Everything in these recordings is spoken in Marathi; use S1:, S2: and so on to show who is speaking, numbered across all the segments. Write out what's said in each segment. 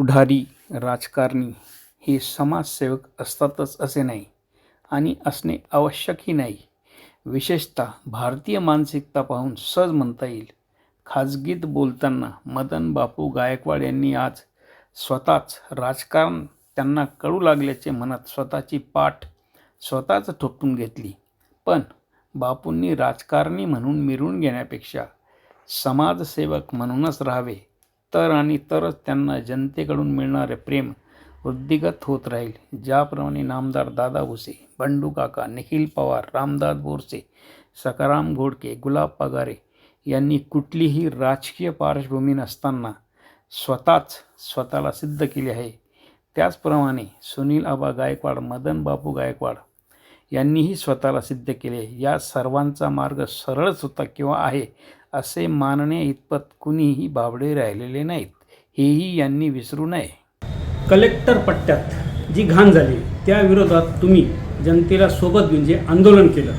S1: पुढारी राजकारणी हे समाजसेवक असतातच असे नाही आणि असणे आवश्यकही नाही. विशेषतः भारतीय मानसिकता पाहून सहज म्हणता येईल. खाजगीत बोलताना मदन बापू गायकवाड यांनी आज स्वतःच राजकारण त्यांना कळू लागल्याचे म्हणत स्वतःची पाठ स्वतःच ठोपून घेतली. पण बापूंनी राजकारणी म्हणून मिरवून घेण्यापेक्षा समाजसेवक म्हणूनच राहावे तर आणि तरच त्यांना जनतेकडून मिळणारे प्रेम वृद्धिगत होत राहील. ज्याप्रमाणे नामदार दादा भुसे बंडू काका निखिल पवार रामदास बोरसे सकाराम घोडके गुलाब पगारे यांनी कुठलीही राजकीय पार्श्वभूमी नसताना स्वतःच स्वतःला सिद्ध केले आहे. त्याचप्रमाणे सुनील आबा गायकवाड मदन बापू गायकवाड यांनीही स्वतःला सिद्ध केले. या सर्वांचा मार्ग सरळच होता किंवा आहे असे मानणे इतपत कुणीही बाबडे राहिलेले नाहीत. हेही यांनी विसरू नये.
S2: कलेक्टर पट्ट्यात जी घाण झाली त्या विरोधात तुम्ही जनतेला सोबत घेऊन जे आंदोलन केलं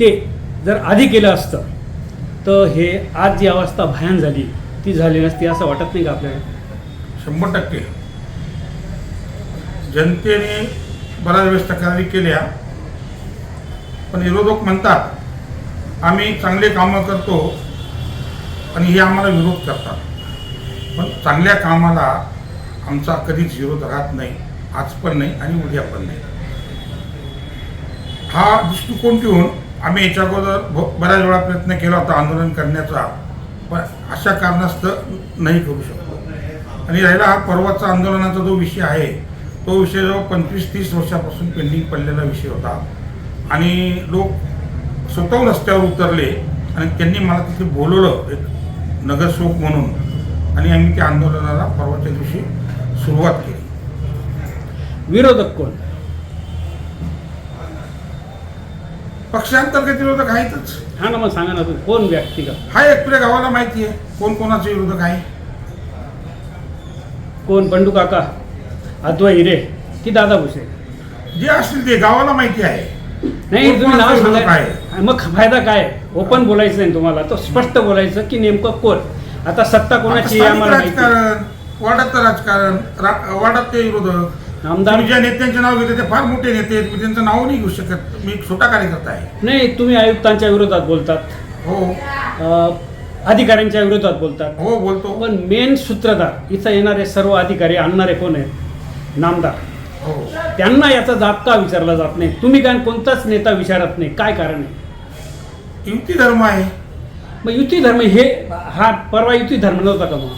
S2: ते जर आधी केलं असतं तर हे आज जी अवस्था भयान झाली ती झाली नसती असं वाटत नाही का आपल्याला?
S3: शंभर टक्के. जनतेने बऱ्याच वेळेस तक्रारी केल्या पण विरोधक म्हणतात आम्ही चांगले कामं करतो आणि हे आम्हाला विरोध करतात. पण चांगल्या कामाला आमचा कधीच विरोध राहत नाही आज पण नाही आणि उद्या पण नाही. हा दृष्टिकोन ठेवून आम्ही याच्या अगोदर बऱ्याच वेळा प्रयत्न केला होता आंदोलन करण्याचा पण अशा कारणास्तव नाही करू शकतो आणि राहिला हा परवाचा आंदोलनाचा जो विषय आहे तो विषय जो पंचवीस तीस वर्षापासून पेंडिंग पडलेला विषय होता. आणि लोक स्वतःहून रस्त्यावर उतरले आणि त्यांनी मला तिथे बोलवलं एक नगरसेवक म्हणून. आणि आम्ही त्या आंदोलनाला परवाच्या दिवशी सुरुवात केली.
S2: विरोधक कोण?
S3: पक्षांतर्गत विरोधक आहेतच.
S2: हा ना मग सांगा ना तुम्ही कोण व्यक्तिगत
S3: हा एक तुझ्या गावाला माहिती आहे. कोण कोणाचे विरोधक आहे?
S2: कोण? बंडू काका अद्वै हिरे की दादा भुसे?
S3: जे असतील ते गावाला माहिती आहे.
S2: नाही तुम्ही नाव सांगा. मग फायदा काय? ओपन बोलायचं नाही तुम्हाला. तो स्पष्ट बोलायचं की नेमकं कोण? आता सत्ता कोणाची आम्हाला.
S3: राजकारण वार्डातलं राजकारण वार्डात विरोधक.
S2: आमदार
S3: ज्या नेत्यांचे नाव घेते ते फार मोठे नेते आहेत. मी त्यांचं नाव नाही घेऊ शकत. मी एक छोटा कार्यकर्ता आहे.
S2: नाही तुम्ही आयुक्तांच्या विरोधात बोलतात.
S3: हो.
S2: अधिकाऱ्यांच्या विरोधात बोलतात.
S3: हो बोलतो.
S2: पण मेन सूत्रधार इथं येणारे सर्व अधिकारी आणणारे कोण आहेत? नामदार. त्यांना याचा जाब का विचारला जात नाही? तुम्ही काय कोणताच नेता विचारत नाही. काय कारण आहे?
S3: युती धर्म आहे.
S2: मग युती धर्म हे हा परवा युती धर्म नव्हता का मग?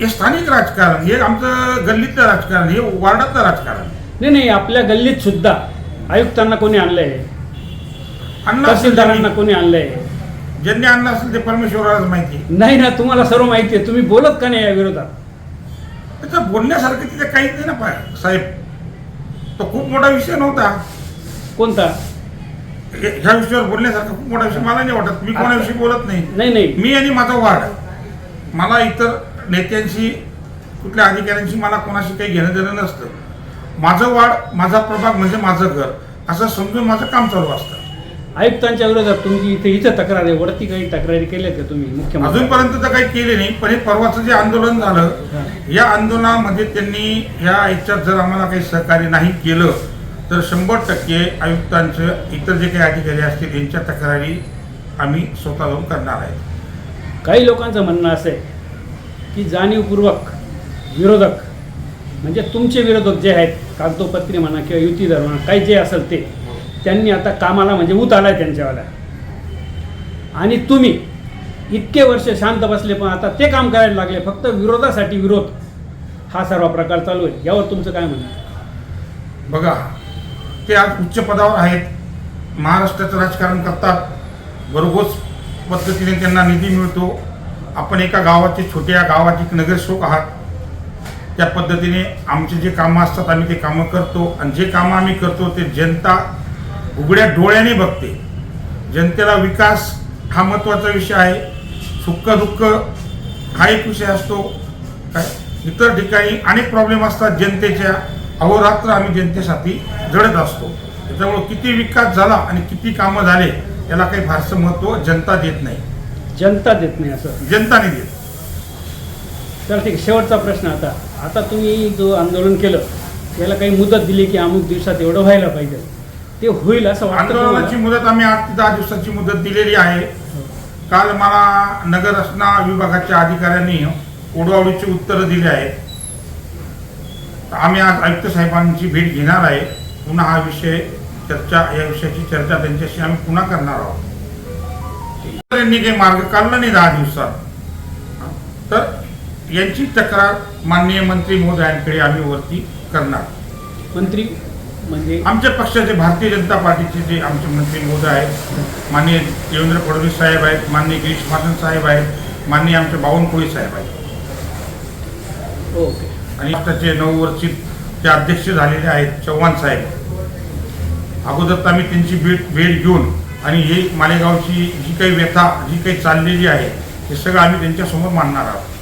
S3: हे स्थानिक राजकारण हे आमचं गल्लीतलं राजकारण हे वार्डातलं राजकारण.
S2: नाही नाही आपल्या गल्लीत सुद्धा आयुक्तांना कोणी आणलंय? तहसीलदारांना कोणी आणलंय?
S3: ज्यांनी आणलं असेल ते परमेश्वरालाच माहिती.
S2: नाही ना तुम्हाला सर्व माहिती आहे. तुम्ही बोलत का नाही या विरोधात?
S3: त्याचं बोलण्यासारखं तिथे काहीच नाही ना पाय साहेब. तो खूप मोठा विषय नव्हता.
S2: कोणता?
S3: हे- ह्या विषयावर बोलण्यासारखा खूप मोठा विषय मला नाही वाटत. मी कोणाविषयी बोलत नाही.
S2: नाही नाही.
S3: मी आणि माझा वार्ड. मला इतर नेत्यांशी कुठल्या अधिकाऱ्यांशी मला कोणाशी काही घेणं देणं नसतं. माझं वार्ड माझा प्रभाग म्हणजे माझं घर. असं समजून माझं काम चालू असतं.
S2: आयुक्तांच्या विरोधात तुमची इथे इथं तक्रार आहे वरती काही तक्रारी केल्यात का तुम्ही मुख्यमंत्री
S3: अजूनपर्यंत तर काही केले नाही पण हे परवाचं जे आंदोलन झालं या आंदोलनामध्ये त्यांनी या याच्यात जर आम्हाला काही सहकार्य नाही केलं तर शंभर टक्के आयुक्तांचं इतर जे काही अधिकारी असतील यांच्या तक्रारी आम्ही स्वतः जाऊन करणार आहेत.
S2: काही लोकांचं म्हणणं असं आहे की जाणीवपूर्वक विरोधक म्हणजे तुमचे विरोधक जे आहेत कागदोपत्री म्हणा किंवा युती धर्म म्हणा काही जे असेल ते त्यांनी आता कामाला म्हणजे उत आला आहे त्यांच्यावाला. आणि तुम्ही इतके वर्ष शांत बसले पण आता ते काम करायला लागले फक्त विरोधासाठी विरोध. हा सर्व प्रकार चालू आहे. यावर तुमचं काय म्हणणं आहे?
S3: बघा ते आज उच्च पदावर आहेत. महाराष्ट्राचं राजकारण करतात. भरघोस पद्धतीने त्यांना निधी मिळतो. आपण एका गावाचे छोट्या गावाचे एक नगरसेवक आहात. त्या पद्धतीने आमचे जे कामं असतात आम्ही ते कामं करतो. आणि जे कामं आम्ही करतो ते जनता उघड्या डोळ्याने बघते. जनतेला विकास हा महत्त्वाचा विषय आहे. सुख दुःख हा एक विषय असतो. काय? इतर ठिकाणी अनेक प्रॉब्लेम असतात जनतेच्या. अहोरात्र आम्ही जनतेसाठी जडत असतो. त्याच्यामुळं किती विकास झाला आणि किती कामं झाले याला काही फारसं महत्त्व जनता देत नाही.
S2: जनता देत नाही असं.
S3: जनताने देत.
S2: तर ठीक. शेवटचा प्रश्न आता. आता तुम्ही जो आंदोलन केलं त्याला काही मुदत दिली की अमुक दिवसात एवढं व्हायला पाहिजे. ते होईल असं
S3: आंदोलनाची? मुदत आम्ही आठ ते दहा दिवसाची मुदत दिलेली आहे. काल मला नगर रचना विभागाच्या अधिकाऱ्यांनी उडवाउडीची उत्तरं दिली आहेत. तर आम्ही आज आयुक्त साहेबांची भेट घेणार आहे. पुन्हा हा विषय चर्चा या विषयाची चर्चा त्यांच्याशी आम्ही पुन्हा करणार आहोत. त्यांनी काही मार्ग काढला नाही दहा दिवसात. तर यांची तक्रार माननीय मंत्री महोदयांकडे आम्ही वरती करणार.
S2: मंत्री म्हणजे
S3: आमच्या पक्षाचे भारतीय जनता पार्टीचे जे आमचे मंत्री महोदय आहेत माननीय देवेंद्र फडणवीस साहेब आहेत माननीय गिरीश महाजन साहेब आहेत माननीय आमचे बावनकुळे साहेब आहेत.
S2: ओके.
S3: आणि पक्षाचे नऊ वर्षीत ते अध्यक्ष झालेले आहेत चव्हाण साहेब. अगोदर आम्ही त्यांची भेट भेट घेऊन आणि ही मालेगावची जी काही व्यथा जी काही चाललेली आहे हे सगळं आम्ही त्यांच्यासमोर मांडणार आहोत.